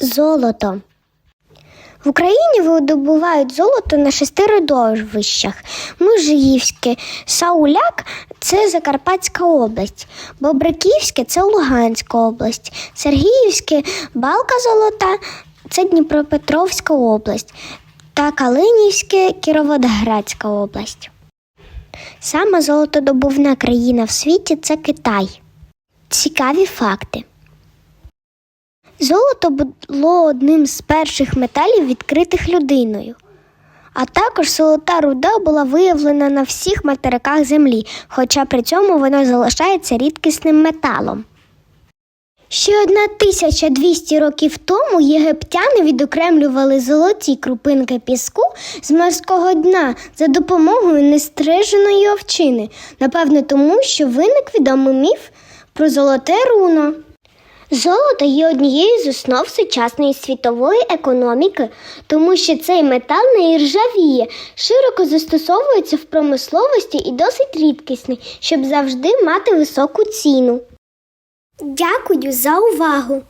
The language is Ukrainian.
Золото. В Україні видобувають золото на шести родовищах. Межигівське, Сауляк це Закарпатська область, Бобриківське це Луганська область, Сергіївське Балка Золота це Дніпропетровська область та Калинівське Кіровоградська область. Сама золотодобувна країна в світі це Китай. Цікаві факти. Золото було одним з перших металів, відкритих людиною. А також золота руда була виявлена на всіх материках Землі, хоча при цьому воно залишається рідкісним металом. Ще 1200 років тому єгиптяни відокремлювали золоті крупинки піску з морського дна за допомогою нестриженої овчини, напевне, тому що виник відомий міф про золоте руно. Золото є однією з основ сучасної світової економіки, тому що цей метал не іржавіє, широко застосовується в промисловості і досить рідкісний, щоб завжди мати високу ціну. Дякую за увагу!